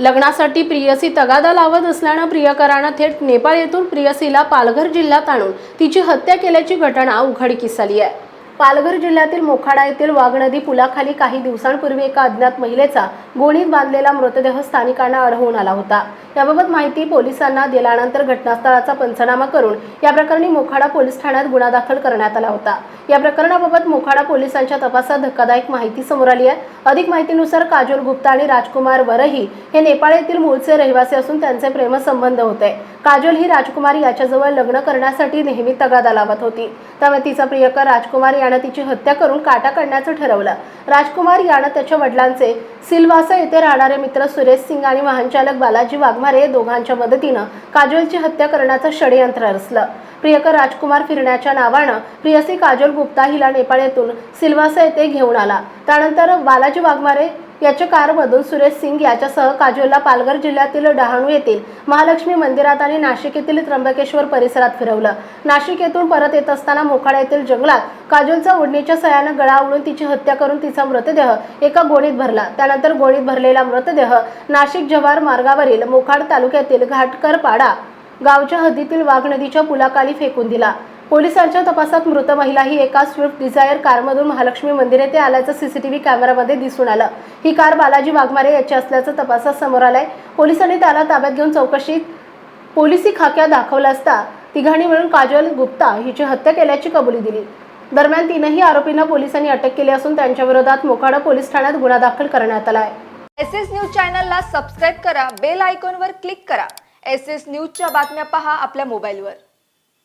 लग्नासाठी प्रियसी तगादा लावत असल्यानं प्रियकरानं थेट नेपाळ येथून प्रियसीला पालघर जिल्ह्यात आणून तिची हत्या केल्याची घटना उघडकीस आली आहे. पालघर जिल्ह्यातील मोखाडा येथील वाघनदी पुलाखाली काही दिवसांपूर्वी एका अज्ञात महिलेचा गोणीत बांधलेला मृतदेह स्थानिकांना आढळून आला होता. याबाबत माहिती पोलिसांना दिल्यानंतर घटनास्थळाचा पंचनामा करून या प्रकरणी मोखाडा पोलीस ठाण्यात गुन्हा दाखल करण्यात आला होता. या प्रकरणाबाबत मोखाडा पोलिसांच्या तपासात धक्कादायक माहिती समोर आली आहे. अधिक माहितीनुसार काजोल गुप्ता आणि राजकुमार वरही हे नेपाळ येथील मूळचे रहिवासी असून त्यांचे प्रेमसंबंध होते. काजोल ही राजकुमारी याच्याजवळ लग्न करण्यासाठी नेहमी तगादा लावत होती. त्यामुळे तिचा प्रियकर राजकुमार यानं तिची हत्या करून काटा काढण्याचं ठरवलं. राजकुमार यानं त्याच्या वडिलांचे सिलवासा येथे राहणारे मित्र सुरेश सिंग आणि वाहनचालक बालाजी वाघमारे दोघांच्या मदतीनं काजोलची हत्या करण्याचं षडयंत्र रचलं. प्रियकर राजकुमार फिरण्याच्या नावानं प्रियसी काजोल गुप्ता हिला नेपाळ येथून सिल्वासा येथे घेऊन आला. त्यानंतर बालाजी वाघमारे याच्या कारमधून सुरेश सिंग याच्यासह काजोलला पालघर जिल्ह्यातील डहाणू येथील महालक्ष्मी मंदिरात आणि नाशिक येथील त्र्यंबकेश्वर परिसरात फिरवलं. नाशिक येथून परत येत असताना मोखाडा येथील जंगलात काजोलचा ओढणीच्या सहाय्यानं गळा उडून तिची हत्या करून तिचा मृतदेह एका गोणीत भरला. त्यानंतर गोणीत भरलेला मृतदेह नाशिक जव्हार मार्गावरील मोखाड तालुक्यातील घाटकरपाडा गावच्या हद्दीतील वाघ नदीच्या पुलाखाली फेकून दिला. पोलिसांच्या तपासात मृत महिला ही एका स्विफ्ट डिझायर कारमधून महालक्ष्मी मंदिर येथे आल्याचं सीसीटीव्ही कॅमेरामध्ये दिसून आलं. ही कार बालाजी वाघमारे याची असल्याचं तपासात समोर आलंय. पोलिसांनी त्याला ताब्यात घेऊन चौकशीत पोलिसी खाक्या दाखवला असता तिघांनी मिळून काजल गुप्ता हिची हत्या केल्याची कबुली दिली. दरम्यान तीनही आरोपींना पोलिसांनी अटक केली असून त्यांच्या विरोधात मोखाडा पोलीस ठाण्यात गुन्हा दाखल करण्यात आला आहे एस एस न्यूज चॅनलला सबस्क्राईब करा बेल आयकॉनवर क्लिक करा. एस एस न्यूजच्या बातम्या पहा आपल्या मोबाईलवर.